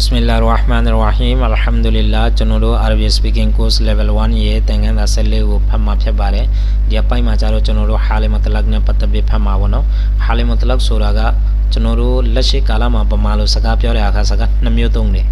Bismillah ar-Rahman ar-Rahim Alhamdulillah ကျွန်တော်တို့ Arabic speaking course level 1ရဲ့သင်ခန်းစာဆက်လေးကိုဖတ်မှာဖြစ်ပါတယ်ဒီအပိုင်းမှာကျတော့ကျွန်တော်တို့ Hal Mutlaq နဲ့ပတ်သက်ပြီးဖတ်မှာပေါ့နော် Hal Mutlaq ဆိုတာကကျွန်တော်တို့လက်ရှိကာလမှာပမာလို့စကားပြောတဲ့အခါစကားနှစ်မျိုးသုံးတယ်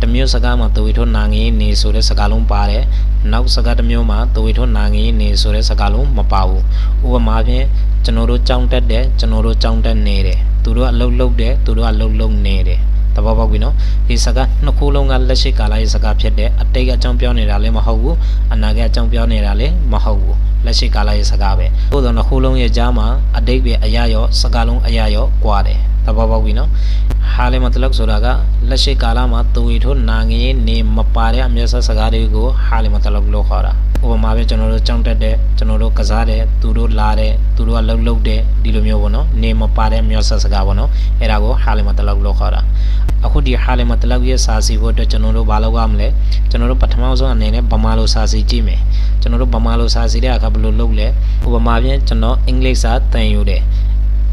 တစ်မျိုးစကားမှာတဝီထွန်းနာငေးနေဆိုတဲ့စကားလုံးပါတယ်နောက်စကားတစ်မျိုးမှာတဝီထွန်းနာငေးနေဆိုတဲ့စကားလုံးမပါဘူးဥပမာဖြင့်ကျွန်တော်တို့ကြောင်းတက်တယ်ကျွန်တော်တို့ကြောင်းတက်နေတယ်သူတို့အလုပ်လုပ်တယ်သူတို့အလုပ်လုပ်နေတယ် သဘောပေါက်ပြီနော်ဒီစကားနှစ်ခုလုံးကလက်ရှိကာလရဲ့စကားဖြစ်တဲ့အတိတ်အကြောင်းပြောနေတာလည်းမဟုတ်ဘူးအနာဂတ်အကြောင်းပြောနေတာလည်းမဟုတ်ဘူးလက်ရှိကာလရဲ့စကားပဲသို့တော့နှစ်ခုလုံးရဲ့ကြားမှာအတိတ်ပဲအရာရောစကားလုံးအရာရောကွာတယ်သဘောပေါက်ပြီနော် ဟာလေမတလကဆိုတာကလက်ရှိကာလမှာသူဝီထိုးနာငင်းနေမပါတဲ့အမျက်စစကားတွေကိုဟာလေမတလကလို့ခေါ်တာဥပမာပဲကျွန်တော်တို့ကြောင်းတက်တဲ့ကျွန်တော်တို့ကစားတယ်သူတို့လာတယ်သူတို့ကလှုပ်လှုပ်တယ်ဒီလိုမျိုးပေါ့နော်နေမပါတဲ့မျက်စစကားပေါ့နော်အဲ့ဒါကိုဟာလေမတလကလို့ခေါ်တာအခုဒီဟာလေမတလောက်ရဲ့စာစီဖို့အတွက်ကျွန်တော်တို့ဘာလုပ်ရမလဲကျွန်တော်တို့ပထမဆုံးအနေနဲ့ဗမာလိုစာစီကြည့်မယ်ကျွန်တော်တို့ဗမာလိုစာစီတဲ့အခါဘယ်လိုလုပ်လဲဥပမာဖြင့်ကျွန်တော်အင်္ဂလိပ်စာသင်ယူတယ်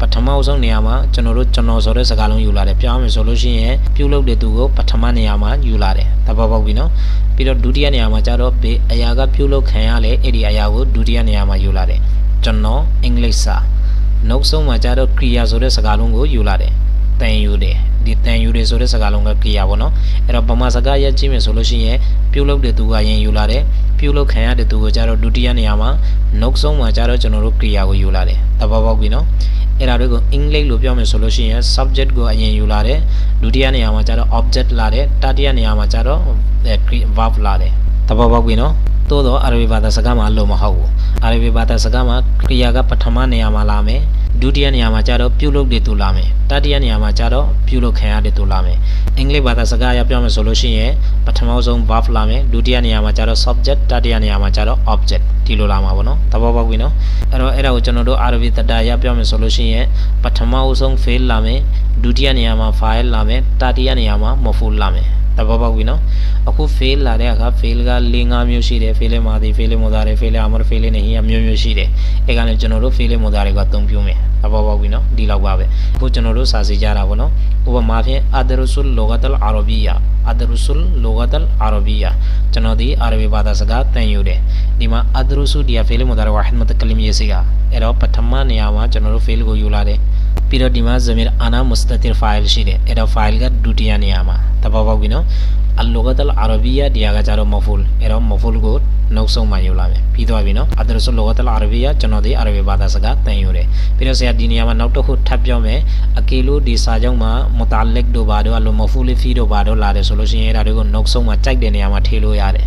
ပထမဆုံးနေရာမှာကျွန်တော်တို့ကျွန်တော်ဆိုတဲ့စကားလုံးယူလာတယ်ပြောင်းမယ်ဆိုလို့ရှိရင်ပြုလုပ်တဲ့သူကိုပထမနေရာမှာယူလာတယ်တဘောပေါက်ပြီနော်ပြီးတော့ဒုတိယနေရာမှာကျတော့ဘေးအရာကပြုလုပ်ခံရလေအဲ့ဒီအရာကိုဒုတိယနေရာမှာယူလာတယ်ကျွန်တော်အင်္ဂလိပ်စာနောက်ဆုံးမှာကျတော့ clear ဆိုတဲ့စကားလုံးကိုယူလာတယ်တန်ယူတယ်ဒီတန်ယူတယ်ဆိုတဲ့စကားလုံးက clear ပေါ့နော်အဲ့တော့ဗမာစကားရက်ကြည့်မယ်ဆိုလို့ရှိရင်ပြုလုပ်တဲ့သူကရင်ယူလာတယ် ပြုလုပ်ခံရတဲ့သူကိုကျတော့ဒုတိယနေရာမှာနောက်ဆုံးမှာကျတော့ကျွန်တော်တို့ clear ကိုယူလာတယ်တဘောပေါက်ပြီနော်အဲ့ဒါတွေကိုအင်္ဂလိပ်လိုပြောမယ်ဆိုလို့ရှိရင် subject ကိုအရင်ယူလာတယ်ဒုတိယနေရာမှာကျတော့ object လာတယ်တတိယနေရာမှာကျတော့ verb လာတယ်တဘောပေါက်ပြီနော်သို့တော့အာရဗီဘာသာစကားမှာလို့မဟုတ်ဘူး အာရဗီဘာသာစကားမှာ clear ကပထမနေရာမှာလာမယ်ဒုတိယနေရာမှာကျတော့ပြုလုပ်တဲ့သူလာမယ်တတိယနေရာမှာကျတော့ပြုလုပ်ခံရတဲ့သူလာမယ်အင်္ဂလိပ်ဘာသာစကားအရပြောမယ်ဆိုလို့ရှိရင်ပထမဆုံး verb လာမယ်ဒုတိယနေရာမှာကျတော့ subject တတိယနေရာမှာကျတော့ object ဒီလိုလာမှာပေါ့နော်သဘောပေါက်ပြီနော်အဲ့တော့အဲ့ဒါကိုကျွန်တော်တို့အာရဗီတတရပြောမယ်ဆိုလို့ရှိရင်ပထမဆုံး fail လာမယ်ဒုတိယနေရာမှာ file လာမယ်တတိယနေရာမှာ maful လာမယ် တဘောပေါက်ပြီနော်အခု fail လာတဲ့အခါ fail က၄၅မျိုးရှိတယ် fail မာဒီ fail မိုဒါတွေ fail အမရ fail နေဟိအမျိုးမျိုးရှိတယ်အဲကလည်းကျွန်တော်တို့ fail မိုဒါတွေကအသုံးပြုမယ်တဘောပေါက်ပြီနော်ဒီလောက်ပါပဲအခုကျွန်တော်တို့စာစီကြတာပေါ့နော်ဥပမာဖြင့် adrusul lughat al arabiyya adrusul lughat al arabiyya ကျွန်တော်ဒီအာရဗီဘာသာစကားသင်ယူတယ်ဒီမှာ adrusu ဒီ fail မိုဒါတွေဝါဟ်မတကလမ်ရေးစီကအဲ့တော့ပထမနေရာမှာကျွန်တော်တို့ fail ကိုယူလာတယ် ပြီးတော့ဒီမှာ zamir ana mustatir file ရှိတယ်အဲ့တော့ file ကဒုတိယနေရာမှာတဘောပေါက်ပြီနော် al-lughat al-arabiyya ဒီဟာကကြတော့ maful အဲ့တော့ maful ကိုနောက်ဆုံးမှယူလာမယ်ပြီးသွားပြီနော် adress lughat al-arabiyya ကျွန်တော်ဒီအာရဗီဘာသာစကားသင်ယူတယ်ပြီးတော့ဆရာဒီနေရာမှာနောက်တစ်ခုထပ်ပြောမယ်အကေလို့ဒီစာကြောင်းမှာ mutalik တို့ဘာတို့အလို maful fi တို့ဘာတို့လာတယ်ဆိုလို့ရှိရင်အဲ့ဒါတွေကိုနောက်ဆုံးမှကြိုက်တဲ့နေရာမှာထည့်လို့ရတယ်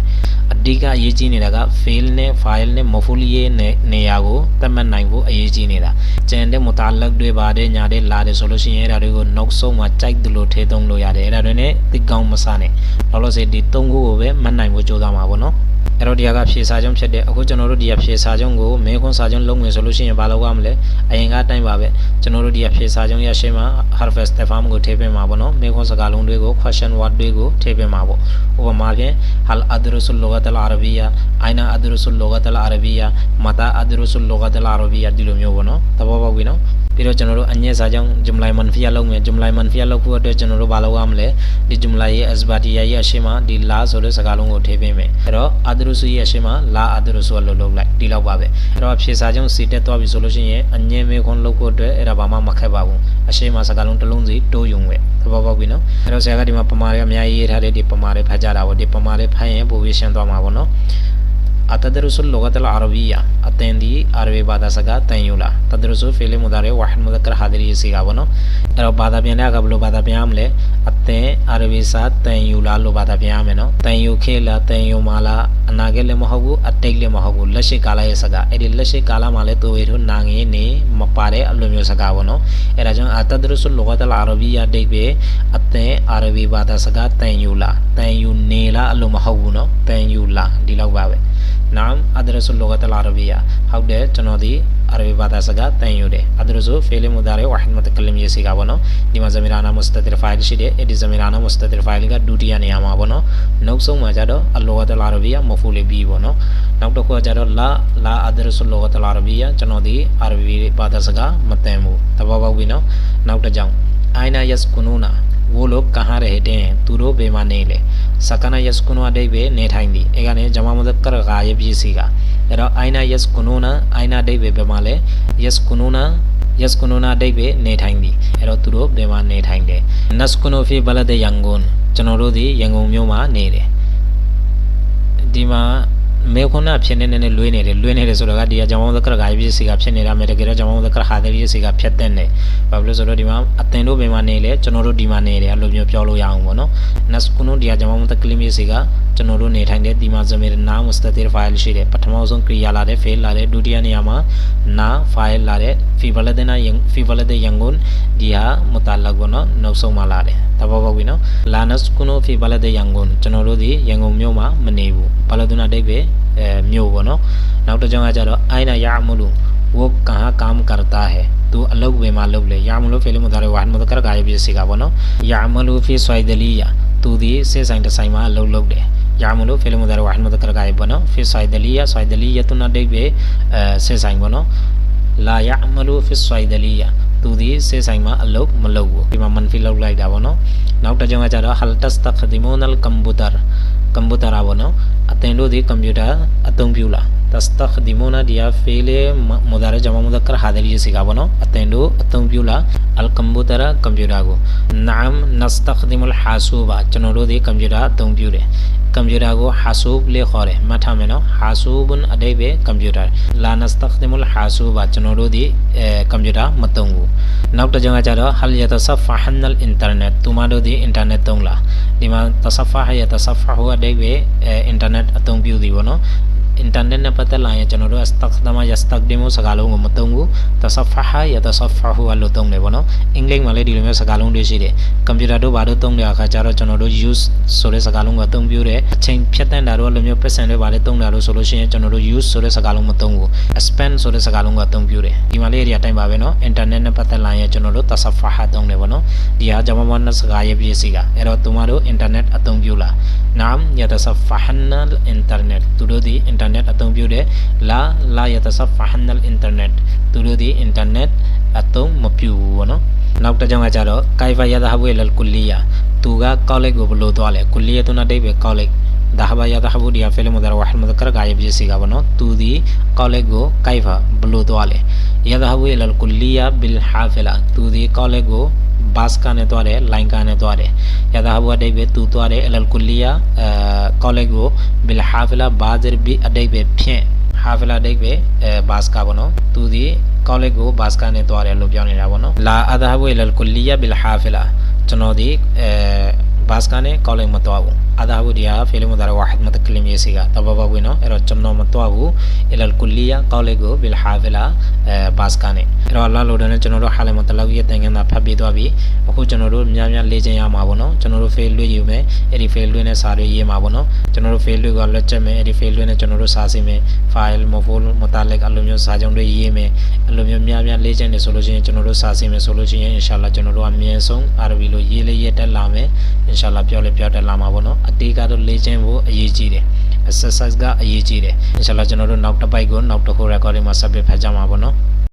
အဓိကအရေးကြီးနေတာက fail နဲ့ file နဲ့ maful ရဲ့နေရာကိုသတ်မှတ်နိုင်ဖို့အရေးကြီးနေတာကျန်တဲ့ mutalik တွေပါတယ်ညာတဲ့လာတယ်ဆိုလို့ရှိရင်အဲ့ဒါတွေကိုနောက်ဆုံးမှကြိုက်တယ်လို့ထည့်သုံးလို့ရတယ်အဲ့ဒါတွေနဲ့သိကောင်းမစနဲ့လောလောဆယ်ဒီ၃ခုကိုပဲမှတ်နိုင်ဖို့ကြိုးစားမှာပေါ့နော်အဲ့တော့ဒီကဖြေစာချုပ်ဖြစ်တဲ့အခုကျွန်တော်တို့ဒီကဖြေစာချုပ်ကိုမင်းခွန်းစာချုပ်လုံးဝင်ဆိုလို့ရှိရင်ဘာလုပ်ရမလဲအရင်ကအတိုင်းပါပဲကျွန်တော်တို့ဒီကဖြေစာချုပ်ရရှင်းမှာ harvest form ကိုထည့်ပေးမှာပေါ့နော်မင်းခွန်းစကားလုံးတွေကို question word တွေကိုထည့်ပေးမှာပေါ့ဥပမာဖြင့် hal adrusul lughat al arabiyya aina adrusul lughat al arabiyya mata adrusul lughat al arabiyya ဒီလိုမျိုးပေါ့နော်သဘောပေါက်ပြီနော် ပြီးတော့ကျွန်တော်တို့အညက်စာကြောင့်ဂျုံလိုက်မန်ဖီယာလုပ်မယ်ဂျုံလိုက်မန်ဖီယာလုပ်ဖို့အတွက်ကျွန်တော်တို့ဘာလုပ်ရမလဲဒီဂျုံလိုက်ရဲ့အစဘာတီယာရဲ့အရှင်းမှာဒီလာဆိုတဲ့စကားလုံးကိုထည့်ပေးမယ်အဲ့တော့အာဒရုစုရဲ့အရှင်းမှာလာအာဒရုစုကလို့လုပ်လိုက်ဒီလောက်ပါပဲအဲ့တော့ဖြေစာကြောင့်စီတက်သွားပြီဆိုလို့ရှိရင်အညက်မေခွန်လုပ်ဖို့အတွက်အဲ့ဒါဘာမှမခက်ပါဘူးအရှင်းမှာစကားလုံးတစ်လုံးစီတိုးယုံပဲသဘောပေါက်ပြီနော်အဲ့တော့ဆရာကဒီမှာပမာတွေအများကြီးရေးထားတဲ့ဒီပမာတွေဖတ်ကြတာပေါ့ဒီပမာတွေဖတ်ရင်ပိုပြီးရှင်းသွားမှာပေါ့နော် أتدرس اللغة العربية أتندي عربي بعد سكا تنيولا تدرس فعل مضارع واحد مذكر حاضر يسيغا بنو ارو بعد بيان لا قبل بعد بيان له أتن عربي سا تنيولا لو بعد بيان منو تنيو خيلا تنيو مالا أناغي له مهغو أتيك له مهغو لشي كالا يسغا ادي لشي كالا مالا تو ويرو نانغي ني مپاري اللو ميو سغا بنو ارا جون أتدرس اللغة العربية ديك بي أتن عربي بعد سكا تنيولا تنيو نيلا اللو مهغو نو تنيولا دي لو ပါပဲ နော်အဲ့ဒါကြောင့်အတဒရုဆုလောကတလအာရဗီယာဒိတ်ပဲအသင်အာရဗီဘာသာစကားတန်ယူလားတန်ယူနေလားအလိုမဟုတ်ဘူးနော်တန်ယူလားဒီလော वो लोग कहाँ रहते हैं तू रो बेमाने ले सकना यसकुन वाले बे नेठाइन दी एगा ने जमा मदद कर गायब ये सीखा एरा आईना यस कुनूना आईना डे बे बेमाले यस कुनूना यस कुनूना डे बे नेठाइन दी एरा तू रो बेमान नेठाइन दे नस कुनोफी बलद यंगून चनोरो दी यंगून म्यों मा ने रे ဒီမှာ မှာနေတယ်ဒီမှာမေခွန်းကဖြစ်နေနေလွေးနေတယ်လွေးနေတယ်ဆိုတော့ကဒီကဂျမောသကရဂါယပစ္စည်းကဖြစ်နေတာမယ်တကယ်တော့ဂျမောသကရဟာဒရီပစ္စည်းကဖြစ်တဲ့နေဘာဖြစ်လို့ဆိုတော့ဒီမှာအတင်တို့ဘယ်မှာနေလဲကျွန်တော်တို့ဒီမှာနေတယ်အဲ့လိုမျိုးပြောလို့ရအောင်ပေါ့နော်နတ်စကုနဒီကဂျမောသကလီမီစီကကျွန်တော်တို့နေထိုင်တဲ့ဒီမှာဇမီရနာမစတတီဖိုင်ရှိတယ်ပထမဆုံးကရိယာလာတဲ့ fail လာတဲ့ဒုတိယနေရာမှာနာဖိုင်လာတဲ့ fever တဲ့နာ fever တဲ့ယန်ကုန်ဒီဟာမတလကောနော်နောက်ဆုံးမှလာတယ်တဘောပေါက်ပြီနော်လာနတ်စကုန fever တဲ့ယန်ကုန်ကျွန်တော်တို့ဒီရန်ကုန်မြို့မှာမနေဘူးဘာလို့ဒုနာဒိတ်ပဲအဲမြို့ပေါ့နော်နောက်တစ်ကြောင်းကကြတော့အိုင်နာယာမလူဝကဟာကမ်ကာတာဟဲသူအလုပ်ပဲမှာလုပ်လေယာမလူဖေလမဒါရဝါဟ်မ ဒကရကာယပြစီကပေါ့နော်ယာမလူဖီဆွိုင်ဒလီယာသူဒီစေဆိုင်တဆိုင်မှာအလုပ်လုပ်တယ်ယာမလူဖေလမဒါရဝါဟ်မဒကရကာယပေါ့နော်ဖီဆွိုင်ဒလီယာဆွိုင်ဒလီယာသူနာဒိတ်ပဲအဲ tastakhdimuna ဒီ fail mudari jama mudhakkar hadari ရေးစကားပေါ့နော်အသင်တို့အသုံးပြုလား al computer ကွန်ပျူတာကို na'am nastakhdimu al hasuba ကျွန်တော်တို့ဒီကွန်ပျူတာအသုံးပြုတယ်ကွန်ပျူတာကို hasub လို့ခေါ်တယ်မှတ်ထားမယ်နော် hasubun အဓိပ္ပာယ်ကွန်ပျူတာ la nastakhdimu al hasuba ကျွန်တော်တို့ဒီအဲကွန်ပျူတာမသုံးဘူးနောက်တစ်ကြောင်ကကြတော့ hal yatasaffahan al internet သူမတို့ဒီ internet သုံးလားဒီမှာ tasaffaha yatasaffahu အဓိပ္ပာယ်အဲ internet အသုံးပြုသည်ပေါ့နော် က်နဲ့ပတ်သက်လာရင်ကျွန်တော်တို့ astakhdama yastakdimu စကားလုံးကိုမသုံးဘူး tasaffaha yatasaffahu လို့သုံးတယ်ပေါ့နော်အင်္ဂလိပ်မှာလည်းဒီလိုမျိုးစကားလုံးတွေရှိတယ်ကွန်ပျူတာတို့ဘာလို့သုံးတဲ့အခါကျတော့ကျွန်တော်တို့ use ဆိုတဲ့စကားလုံးကိုသုံးပြတယ်အချိန်ဖြတ်တန်းတာတို့လိုမျိုး percent တွေဘာလဲသုံးတာလို့ဆိုလို့ရှိရင်ကျွန်တော်တို့ use ဆိုတဲ့စကားလုံးမသုံးဘူး spend ဆိုတဲ့စကားလုံးကိုသုံးပြတယ်ဒီမှာလေးအရာတိုင်းပါပဲနော် internet နဲ့ပတ်သက်လာရင်ကျွန်တော်တို့ tasaffaha သုံးတယ်ပေါ့နော်ဒီဟာဂျမမနစကားရဲ့ပြည့်စီကအဲ့တော့သူမတို့ internet အသုံးပြုလား naam yatasaffahanna al-internet သူတို့ဒီ internet အသုံးပြုတယ် la la yatasaffahanna al-internet သူတို့ဒီ internet အသုံးမပြုဘူးပေါ့နော်နောက်တစ်ကြောင်းကကြတော့ kaifa yadhabu ila al-kulliya သူက college ကိုဘယ်လိုသွားလဲ kulliya သူနာတိတ်ပဲ college ဒါဟဘာယဒဟဘူဒီယာဖီလမဒရဝဟ်မဒကရဂါယပစ္စည်းကဘောနော်သူဒီကောလိပ်ကိုကိုက်ဖာဘလို့သွားလဲယဒဟဘူအလ်ကုလီယာဘီလ်ဟာဖီလာသူဒီကောလိပ်ကိုဘတ်ကနဲ့သွားတယ်လိုင်းကနဲ့သွားတယ်ယဒဟဘူအတိတ်ပဲသူသွားတယ်အလ်ကုလီယာအဲကောလိပ်ကိုဘီလ်ဟာဖီလာဘာဇ်ဘီအတိတ်ပဲဖြင့်ဟာဖီလာအတိတ်ပဲအဲဘတ်ကဘောနော်သူဒီကောလိပ်ကိုဘတ်ကနဲ့သွားတယ်လို့ပြောနေတာဘောနော်လာအဒဟဘူအလ်ကုလီယာဘီလ်ဟာဖီလာကျွန်တော်ဒီအဲဘတ်ကနဲ့ကောလိပ်မသွားဘူးအဒါဘူးဒီဟာဖီလမဒါရဝဟ်မတကလမ်ရေးစီကတဘဘဝင်နော်အဲ့တော့ကျွန်တော်မတော့ဘူးအလလ်ကုလီယာကောလေကိုဘီလဟာဖီလာအဲဘတ်စကနေအဲ့တော့အလာလိုဒန်နဲ့ကျွန်တော်တို့ဟာလမတလောက်ရဲ့တန်ခမ်းသာဖတ်ပြီးသွားပြီအခုကျွန်တော်တို့များများလေ့ကျင့်ရမှာပေါ့နော်ကျွန်တော်တို့ဖေးလွှဲယူမယ်အဲ့ဒီဖေးလွှဲနဲ့စာတွေရေးမှာပေါ့နော်ကျွန်တော်တို့ဖေးလွှဲကလက်ချက်မယ်အဲ့ဒီဖေးလွှဲနဲ့ကျွန်တော်တို့စာစီမယ် file မဖိုးမတာလက်အလိုမျိုးစာကြောင်းတွေရေးမယ်အလိုမျိုးများများလေ့ကျင့်နေဆိုလို့ရှိရင်ကျွန်တော်တို့စာစီမယ်ဆိုလို့ရှိရင်အင်ရှာလာကျွန်တော်တို့အမြဲဆုံးအာရဘီလိုရေးလေးရက်တက်လာမယ်အင်ရှာလာပြောလေပြောတက်လာမှာပေါ့နော်အတေးကတော့လေ့ကျင့်ဖို့အရေးကြီးတယ် exercise ကအရေးကြီးတယ် inshallah ကျွန်တော်တို့နောက်တစ်ပိုက်ကိုနောက်တစ်ခု recording မှာ submit ဖတ်ကြမှာပေါ့နော်